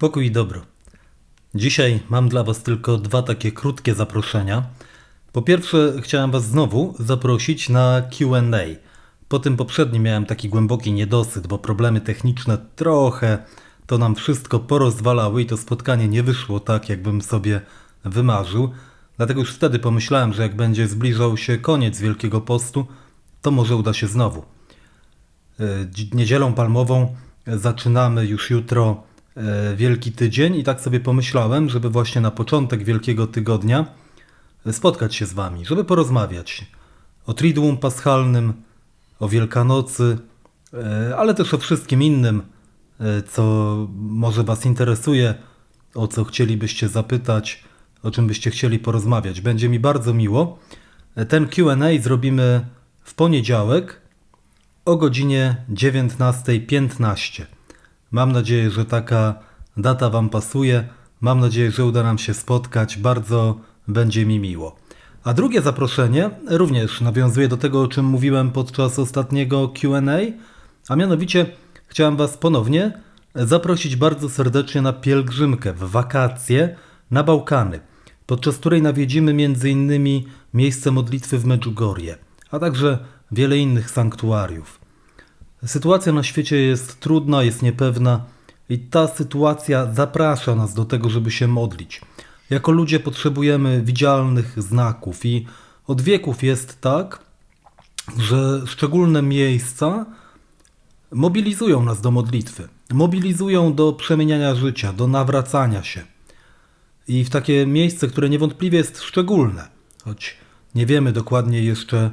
Pokój i dobro. Dzisiaj mam dla Was tylko dwa takie krótkie zaproszenia. Po pierwsze, chciałem Was znowu zaprosić na QA. Po tym poprzednim miałem taki głęboki niedosyt, bo problemy techniczne trochę to nam wszystko porozwalały i to spotkanie nie wyszło tak, jakbym sobie wymarzył. Dlatego już wtedy pomyślałem, że jak będzie zbliżał się koniec Wielkiego Postu, to może uda się znowu. E, dzi- Niedzielą palmową zaczynamy już jutro Wielki Tydzień i tak sobie pomyślałem, żeby właśnie na początek Wielkiego Tygodnia e, spotkać się z Wami, żeby porozmawiać o Triduum Paschalnym, o Wielkanocy, e, ale też o wszystkim innym, e, co może Was interesuje, o co chcielibyście zapytać, o czym byście chcieli porozmawiać. Będzie mi bardzo miło. E, Ten Q&A zrobimy w poniedziałek, o godzinie 19.15. Mam nadzieję, że taka data Wam pasuje. Mam nadzieję, że uda nam się spotkać. Bardzo będzie mi miło. A drugie zaproszenie również nawiązuje do tego, o czym mówiłem podczas ostatniego QA, a mianowicie chciałem Was ponownie zaprosić bardzo serdecznie na pielgrzymkę w wakacje na Bałkany, podczas której nawiedzimy m.in. miejsce modlitwy w Medjugorje, a także wiele innych sanktuariów. Sytuacja na świecie jest trudna, jest niepewna i ta sytuacja zaprasza nas do tego, żeby się modlić. Jako ludzie potrzebujemy widzialnych znaków i od wieków jest tak, że szczególne miejsca mobilizują nas do modlitwy, mobilizują do przemieniania życia, do nawracania się. I w takie miejsce, które niewątpliwie jest szczególne, choć nie wiemy dokładnie jeszcze,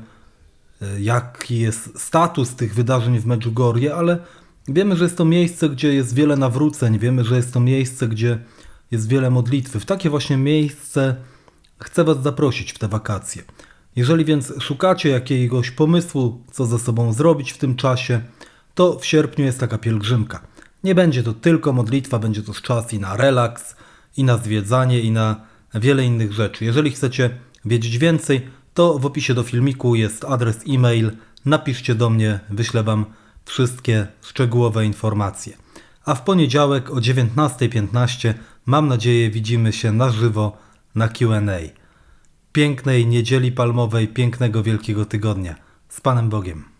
jaki jest status tych wydarzeń w Medjugorje, ale wiemy, że jest to miejsce, gdzie jest wiele nawróceń, wiemy, że jest to miejsce, gdzie jest wiele modlitwy. W takie właśnie miejsce chcę Was zaprosić w te wakacje. Jeżeli więc szukacie jakiegoś pomysłu, co ze sobą zrobić w tym czasie, to w sierpniu jest taka pielgrzymka. Nie będzie to tylko modlitwa, będzie to czas i na relaks, i na zwiedzanie, i na wiele innych rzeczy. Jeżeli chcecie wiedzieć więcej, to w opisie do filmiku jest adres e-mail. Napiszcie do mnie, wyślę Wam wszystkie szczegółowe informacje. A w poniedziałek o 19.15 mam nadzieję widzimy się na żywo na QA. Pięknej niedzieli palmowej, pięknego Wielkiego Tygodnia. Z Panem Bogiem.